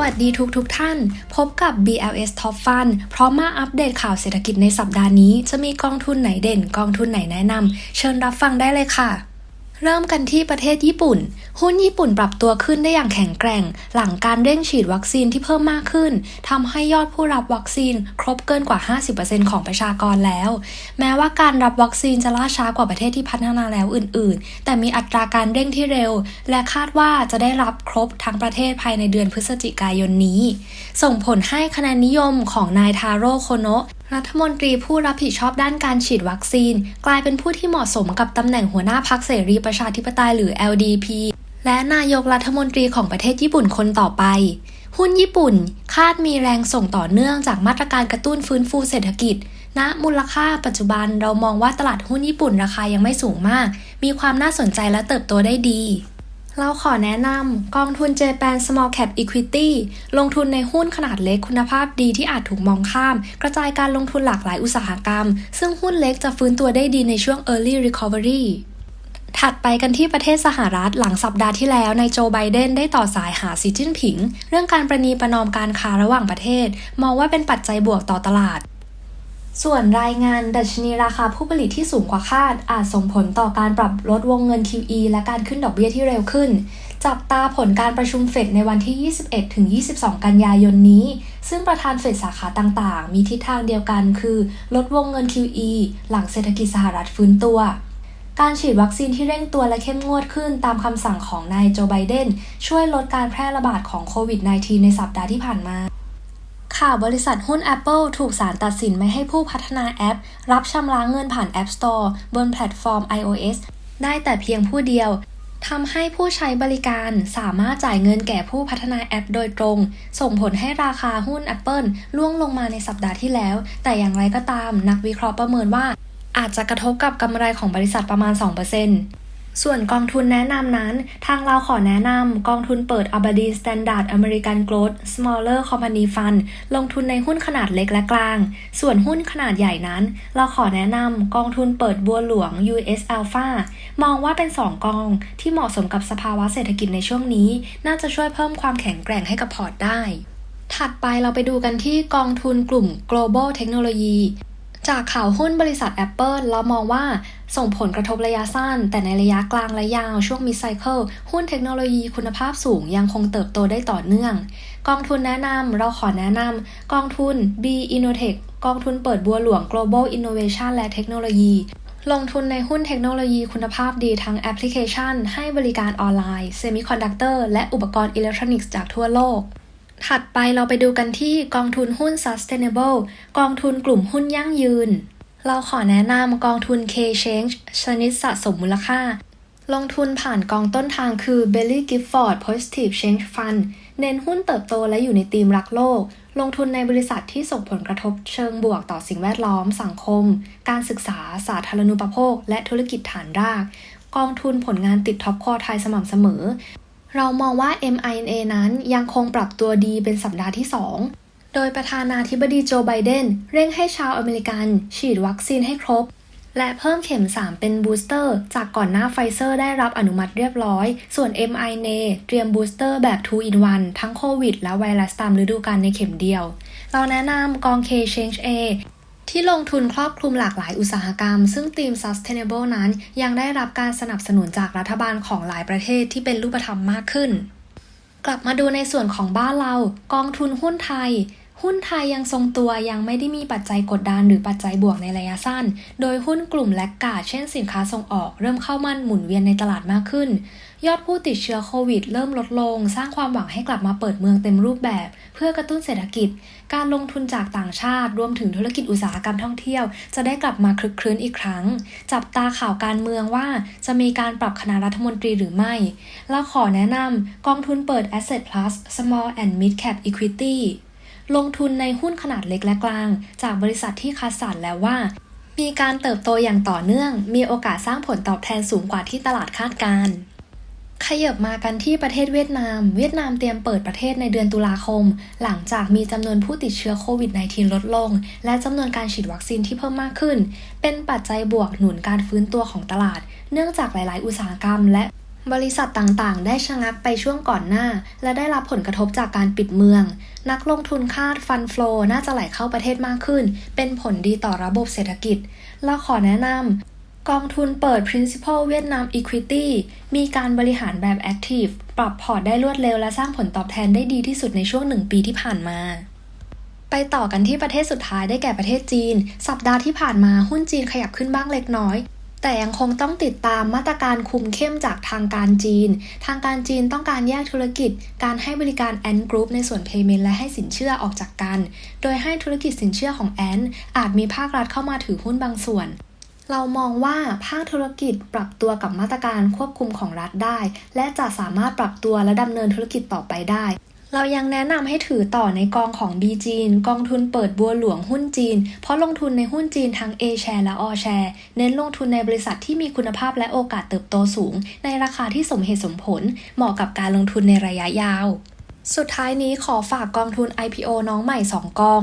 วัสดีทุกทุกท่าน พบกับ BLS Top Fund พร้อมมาอัปเดตข่าวเศรษฐกิจในสัปดาห์นี้ จะมีกองทุนไหนเด่น กองทุนไหนแนะนำเชิญรับฟังได้เลยค่ะ เริ่มกันที่ประเทศญี่ปุ่น หุ้นญี่ปุ่นปรับตัวขึ้นได้อย่างแข็งแกร่ง หลังการเร่งฉีดวัคซีนที่เพิ่มมากขึ้นทำให้ยอดผู้รับวัคซีนครบเกินกว่า 50%ของประชากรแล้ว แม้ว่าการรับวัคซีนจะล่าช้ากว่าประเทศที่พัฒนาแล้วอื่น ๆ แต่มีอัตราการเร่งที่เร็ว และคาดว่าจะได้รับครบทั้งประเทศภายในเดือนพฤศจิกายนนี้ ส่งผลให้คะแนนนิยมของนายทาโร่โคโนะ รัฐมนตรีผู้รับผิดชอบด้านการฉีดวัคซีน กลายเป็นผู้ที่เหมาะสมกับตำแหน่งหัวหน้าพรรคเสรีประชาธิปไตยหรือ LDP และนายกรัฐมนตรีของประเทศญี่ปุ่นคนต่อไป หุ้นญี่ปุ่น คาดมีแรงส่งต่อเนื่องจากมาตรการกระตุ้นฟื้นฟูเศรษฐกิจณมูลค่าปัจจุบันเรามองว่าตลาดหุ้นญี่ปุ่นราคายังไม่สูงมาก มีความน่าสนใจและเติบโตได้ดี เราขอแนะนำกองทุน Japan Small Cap Equity ลงทุนในหุ้นขนาดเล็กคุณภาพดีที่อาจถูกมองข้าม กระจายการลงทุนหลากหลายอุตสาหกรรม ซึ่งหุ้นเล็กจะฟื้นตัวได้ดีในช่วง Early Recovery ถัดไปกันที่ประเทศสหรัฐหลังสัปดาห์ที่แล้วนายโจไบเดนได้ต่อสายหาสีจิ้นผิง เรื่องการประนีประนอมการค้าระหว่างประเทศ มองว่าเป็นปัจจัยบวกต่อตลาด ส่วนรายงานดัชนีราคาผู้ผลิตที่สูงกว่าคาด อาจส่งผลต่อการปรับลดวงเงิน QE และการขึ้นดอกเบี้ยที่เร็วขึ้น จับตาผลการประชุมเฟดในวันที่ 21-22 กันยายนนี้ ซึ่งประธานเฟดสาขาต่างๆ มีทิศทางเดียวกันคือ ลดวงเงิน QE หลังเศรษฐกิจสหรัฐฟื้นตัว การฉีดวัคซีนที่เร่งตัวและเข้มงวดขึ้นตามคำสั่งของนายโจไบเดนช่วยลดการแพร่ระบาดของโควิด -19 ในสัปดาห์ที่ผ่านมา ข่าวบริษัทหุ้น Apple ถูกศาลตัดสินไม่ให้ผู้พัฒนาแอป รับชำระเงินผ่าน App Store บนแพลตฟอร์ม iOS ได้แต่เพียงผู้เดียวทำให้ผู้ใช้บริการสามารถจ่ายเงินแก่ผู้พัฒนาแอปโดยตรง ส่งผลให้ราคาหุ้น Apple ล่วงลงมาในสัปดาห์ที่แล้ว แต่อย่างไรก็ตามนักวิเคราะห์ประเมินว่า อาจจะกระทบกับกำไรของบริษัทประมาณ 2% ส่วนกองทุนแนะนำนั้น ทางเราขอแนะนำกองทุนเปิด Aberdeen Standard American Growth Smaller Company Fund ลงทุนในหุ้นขนาดเล็กและกลาง ส่วนหุ้นขนาดใหญ่นั้น เราขอแนะนำกองทุนเปิดบัวหลวง US Alpha มองว่าเป็น 2 กองที่เหมาะสมกับสภาวะเศรษฐกิจในช่วงนี้ น่าจะช่วยเพิ่มความแข็งแกร่งให้กับพอร์ตได้ ถัดไปเราไปดูกันที่กองทุนกลุ่ม Global Technology จากข่าวหุ้นบริษัท Apple เรามองว่า ส่งผลกระทบระยะสั้น แต่ในระยะกลางและยาวช่วงมิดไซเคิลหุ้นเทคโนโลยีคุณภาพสูงยังคงเติบโตได้ต่อเนื่อง กองทุนแนะนำเราขอแนะนำกองทุน B Innotech กองทุนเปิดบัวหลวง Global Innovation และเทคโนโลยี ลงทุนในหุ้นเทคโนโลยีคุณภาพดีทั้งแอปพลิเคชัน ให้บริการออนไลน์เซมิคอนดักเตอร์และอุปกรณ์อิเล็กทรอนิกส์จากทั่วโลกถัดไปเราไปดูกันที่กองทุนหุ้น Sustainable กองทุนกลุ่มหุ้นยั่งยืน เราขอแนะนำกองทุน K-Change ชนิดสะสมมูลค่า ลงทุนผ่านกองต้นทางคือ Belly Gifford Positive Change Fund เน้นหุ้นเติบโตและอยู่ในธีมรักโลก ลงทุนในบริษัทที่ส่งผลกระทบเชิงบวกต่อสิ่งแวดล้อม สังคม การศึกษา สาธารณูปโภค และธุรกิจฐานราก กองทุนผลงานติดท็อปคอไทยสม่ำเสมอ เรามองว่า MINA นั้นยังคงปรับตัวดีเป็นสัปดาห์ที่ 2 โดยประธานาธิบดีโจไบเดนเร่งให้ชาวอเมริกันฉีดวัคซีนให้ครบ และเพิ่มเข็ม 3 เป็นบูสเตอร์ จากก่อนหน้าไฟเซอร์ได้รับอนุมัติเรียบร้อย ส่วน mRNA เตรียมบูสเตอร์แบบ 2 in 1 ทั้งโควิดและไวรัสตามฤดูกาลในเข็มเดียว เราแนะนำกอง K-Change A ที่ลงทุนครอบคลุมหลากหลายอุตสาหกรรม ซึ่งธีม Sustainable นั้น ยังได้รับการสนับสนุนจากรัฐบาลของหลายประเทศที่เป็นรูปธรรมมากขึ้น กลับมาดูในส่วนของบ้านเรา กองทุนหุ้นไทย หุ้นไทยยังทรงตัวยังไม่ได้มีปัจจัยกดดันหรือปัจจัยบวกในระยะสั้น โดยหุ้นกลุ่มแลกกาดเช่นสินค้าส่งออก เริ่มเข้ามั่นหมุนเวียนในตลาดมากขึ้น ยอดผู้ติดเชื้อโควิดเริ่มลดลง สร้างความหวังให้กลับมาเปิดเมืองเต็มรูปแบบ เพื่อกระตุ้นเศรษฐกิจ การลงทุนจากต่างชาติ รวมถึงธุรกิจอุตสาหกรรมท่องเที่ยว จะได้กลับมาคลึกครื้นอีกครั้ง จับตาข่าวการเมืองว่าจะมีการปรับคณะรัฐมนตรีหรือไม่และขอแนะนำกองทุนเปิด Asset Plus Small and Mid Cap Equity ลงทุนในหุ้นขนาดเล็กและกลาง จากบริษัทที่คัดสรรแล้วว่า มีการเติบโตอย่างต่อเนื่อง มีโอกาสสร้างผลตอบแทนสูงกว่าที่ตลาดคาดการณ์ขยับมากันที่ประเทศเวียดนาม เวียดนามเตรียมเปิดประเทศในเดือนตุลาคม หลังจากมีจำนวนผู้ติดเชื้อโควิด -19 ลดลง และจำนวนการฉีดวัคซีนที่เพิ่มมากขึ้น เป็นปัจจัยบวกหนุนการฟื้นตัวของตลาด เนื่องจากหลาย ๆ อุตสาหกรรม และ บริษัทต่างๆ ได้ชะงักไปช่วงก่อนหน้า และได้รับผลกระทบจากการปิดเมือง นักลงทุนคาดฟันฟลอน่าจะไหลเข้าประเทศมากขึ้น เป็นผลดีต่อระบบเศรษฐกิจ เราขอแนะนำกองทุนเปิด Principal เวียดนาม Equity มีการบริหารแบบ Active ปรับพอร์ตได้รวดเร็วและสร้างผลตอบแทนได้ดีที่สุดในช่วงหนึ่งปีที่ผ่านมาไปต่อกันที่ประเทศสุดท้ายได้แก่ประเทศจีน สัปดาห์ที่ผ่านมาหุ้นจีนขยับขึ้นบ้างเล็กน้อย แต่ยังคงต้องติดตามมาตรการคุมเข้มจากทางการจีน ทางการจีนต้องการแยกธุรกิจ การให้บริการแอนกรุ๊ปในส่วน Payment และให้สินเชื่อออกจากกัน โดยให้ธุรกิจสินเชื่อของแอนอาจมีภาครัฐเข้ามาถือหุ้นบางส่วนเรามองว่าภาคธุรกิจปรับตัวกับมาตรการควบคุมของรัฐได้ และจะสามารถปรับตัวและดำเนินธุรกิจต่อไปได้ เรายังแนะนำให้ถือต่อในกองของ B จีน กองทุนเปิดบัวหลวงหุ้นจีน เพราะลงทุนในหุ้นจีนทั้ง A share และ All share เน้นลงทุนในบริษัทที่มีคุณภาพและโอกาสเติบโตสูง ในราคาที่สมเหตุสมผล เหมาะกับการลงทุนในระยะยาว สุดท้ายนี้ขอฝากกองทุน IPO น้องใหม่ 2 กอง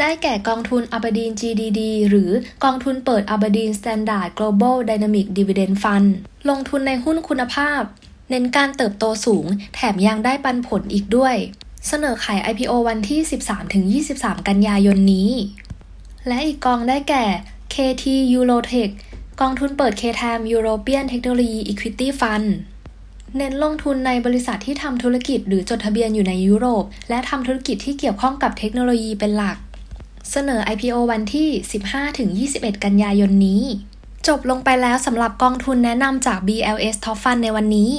ได้แก่กองทุน Aberdeen GDD หรือกองทุนเปิด Aberdeen Standard Global Dynamic Dividend Fund ลงทุนในหุ้นคุณภาพ เน้นการเติบโตสูง แถมยังได้ปันผลอีกด้วย เสนอขาย IPO วันที่ 13-23 กันยายนนี้ และอีกกองได้แก่ KT Eurotech กองทุนเปิด KTAM European Technology Equity Fund เน้นลงทุนในบริษัทที่ทำธุรกิจหรือจดทะเบียนอยู่ในยุโรป และทำธุรกิจที่เกี่ยวข้องกับเทคโนโลยีเป็นหลัก เสนอ IPO วันที่ 15-21 กันยายนนี้ จบลงไปแล้วสำหรับกองทุนแนะนำจาก BLS Top Fund ในวันนี้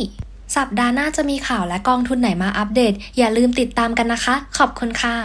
สัปดาห์หน้าจะมีข่าวและกองทุนไหนมาอัปเดต อย่าลืมติดตามกันนะคะ ขอบคุณค่ะ